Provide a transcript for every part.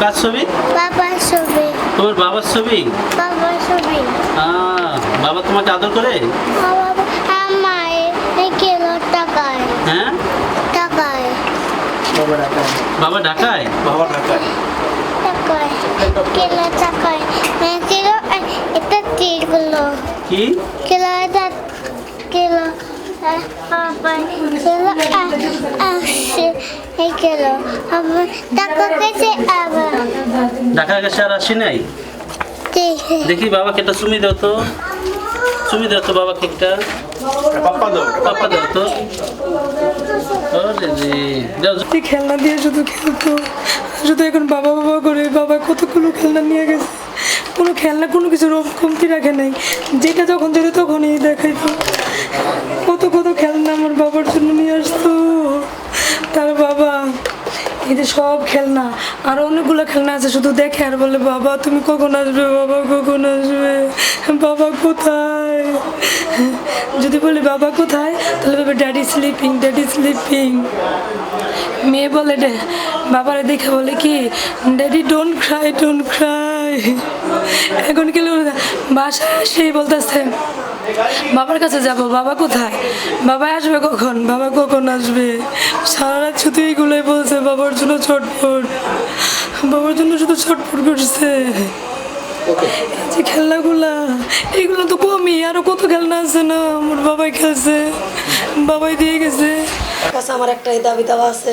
কার ছবি? বাবার ছবি। তোমার বাবার ছবি? বাবার ছবি। বাবা তোমাকে আদর করে? আমার মায়ের কিলো টাকায়। হ্যাঁ? বাবা ঢাকায় বাবা ঢাকায় টাকায়। কিলো কিলো এটা কিলো। কি? Kilo kilo. কিলো আসছে এই কিলো। টাকা ঢাকা গেছে আর আসি নাই? দেখি বাবাকে একটা চুমি দাও তো। চুমি দাও তো বাবাকে একটা পাপ্পা দাও। পাপা দাও তো। খেলনা দিয়ে শুধু খেলতো শুধু এখন বাবা বাবা করে বাবা কতগুলো খেলনা নিয়ে গেছে? কোনো খেলনা কোনো কিছুর কমতি রাখে নাই। যেটা যখন যেটা তখনই দেখাইতো কত কত খেলনা আমার বাবার জন্য নিয়ে আসতো তার বাবা এই যে সব খেলনা, আর অনেকগুলো খেলনা আছে, শুধু দেখে আর বলে, বাবা, তুমি কখন আসবে? বাবা, কখন আসবে? বাবা কোথায়? যদি বলি, বাবা কোথায়? তাহলে ভাবে ড্যাডি স্লিপিং ড্যাডি স্লিপিং মেয়ে বলে বাবারে দেখে বলে কি daddy don't cry don't cry এখন কি বাসায় সেই বলতেছে, বাবার কাছে যাব, বাবা কোথায়? বাবা আসবে কখন? বাবা কখন আসবে? সারা রাত শুধু এইগুলোই বলছে বাবার জন্য ছটফট। বাবার জন্য শুধু ছটফট করছে। যে খেলনাগুলা এগুলো তো কমই আরও কত খেলনা আছে না? আমার বাবাই খেলছে বাবাই দিয়ে গেছে। কাছে আমার একটাই দাবি দাওয়া আছে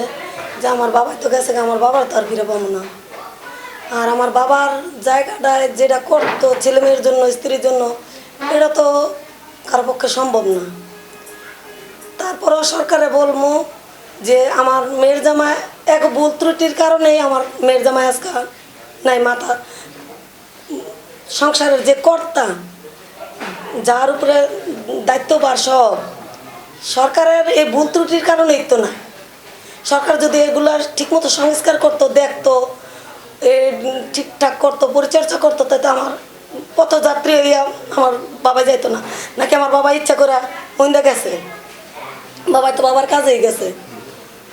যে আমার বাবাই তো গেছে আমার বাবার তো আর ফিরে পাবো না। আর আমার বাবার জায়গাটায় যেটা করতো ছেলে মেয়ের জন্য স্ত্রীর জন্য এটা তো কারও পক্ষে সম্ভব না। তারপরেও সরকারে বলব যে আমার মেয়ের জামায় এক ভুল ত্রুটির কারণেই আমার মেয়ের জামায় আজকে নাই মাথা। সংসারের যে কর্তা, যার উপরে দায়িত্ববার সব, সরকারের এই ভুল ত্রুটির কারণেই তো না সরকার যদি এগুলো ঠিকমতো সংস্কার করতো, দেখতো, এ ঠিকঠাক করতো, পরিচর্যা করতো, তাতে আমার পথযাত্রী হইয়া আমার বাবা যাইতো না। নাকি আমার বাবা ইচ্ছা করে ওইন্দা গেছে? বাবাই তো বাবার কাজেই গেছে।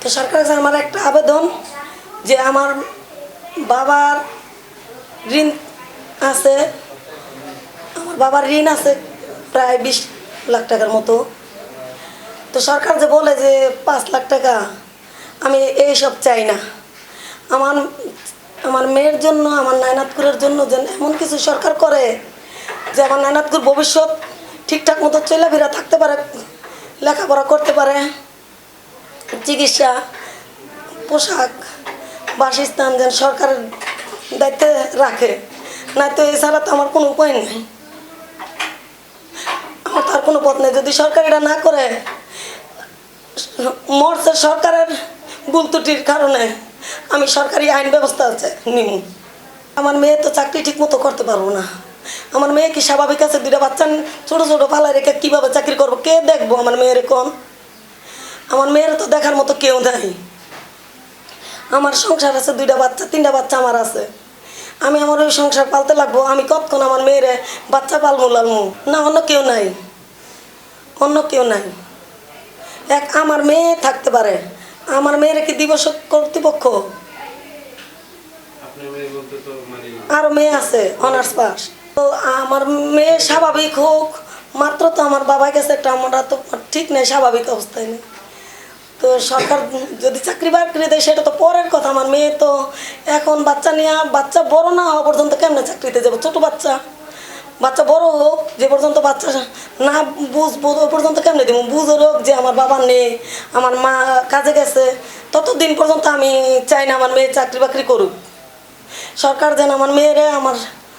তো সরকার কাছে আমার একটা আবেদন যে আমার বাবার ঋণ আছে, আমার বাবার ঋণ আছে প্রায় বিশ লাখ টাকার মতো। তো সরকার যে বলে যে পাঁচ লাখ টাকা, আমি এইসব চাই না। আমার আমার মেয়ের জন্য, আমার নায়নাতকুরের জন্য যেন এমন কিছু সরকার করে যে আমার নায়নাতকুর ভবিষ্যৎ ঠিকঠাক মতো চলাফেরা থাকতে পারে, লেখাপড়া করতে পারে। চিকিৎসা, পোশাক, বাসস্থান যেন সরকারের দায়িত্বে রাখে। না তো এছাড়া তো আমার কোনো উপায় নেই। আমার তার কোনো পথ নেই। যদি সরকার এটা না করে, মরছে সরকারের ভুল ত্রুটির কারণে, আমি সরকারি আইন ব্যবস্থা আছে, নিম। আমার মেয়ে তো চাকরি ঠিক মতো করতে পারব না। আমার মেয়ে কি স্বাভাবিক আছে? দুটা বাচ্চা ছোটো ছোটো পালায় রেখে কীভাবে চাকরি করব? কে দেখব আমার মেয়ের কোন? আমার মেয়ের তো দেখার মতো কেউ নাই। আমার সংসার আছে দুইটা বাচ্চা তিনটা বাচ্চা আমার আছে। আমি আমার ওই সংসার পালতে লাগবো আমি কতক্ষণ আমার মেয়েরে বাচ্চা পালমু লালমু? না অন্য কেউ নাই। অন্য কেউ নাই। এক আমার মেয়ে থাকতে পারে। আমার মেয়ের কি দিবস কর্তৃপক্ষ? আরও মেয়ে আছে অনার্স পাস। তো আমার মেয়ে স্বাভাবিক হোক মাত্র তো আমার বাবা গেছে একটা আমরা তো ঠিক নেই স্বাভাবিক অবস্থায় নেই। তো সরকার যদি চাকরি বাকরি দেয়, সেটা তো পরের কথা, আমার মেয়ে তো এখন বাচ্চা নিয়ে, বাচ্চা বড় না হওয়া পর্যন্ত কেমনে চাকরিতে যাব? ছোট বাচ্চা। বাচ্চা বড় হোক, যে পর্যন্ত বাচ্চা না বুঝব ওই পর্যন্ত কেমনে দেবো? বুঝো হোক যে আমার বাবা নেই, আমার মা কাজে গেছে, ততদিন পর্যন্ত আমি চাই না আমার মেয়ে চাকরি বাকরি করুক। সরকার যেন আমার মেয়েরে আমার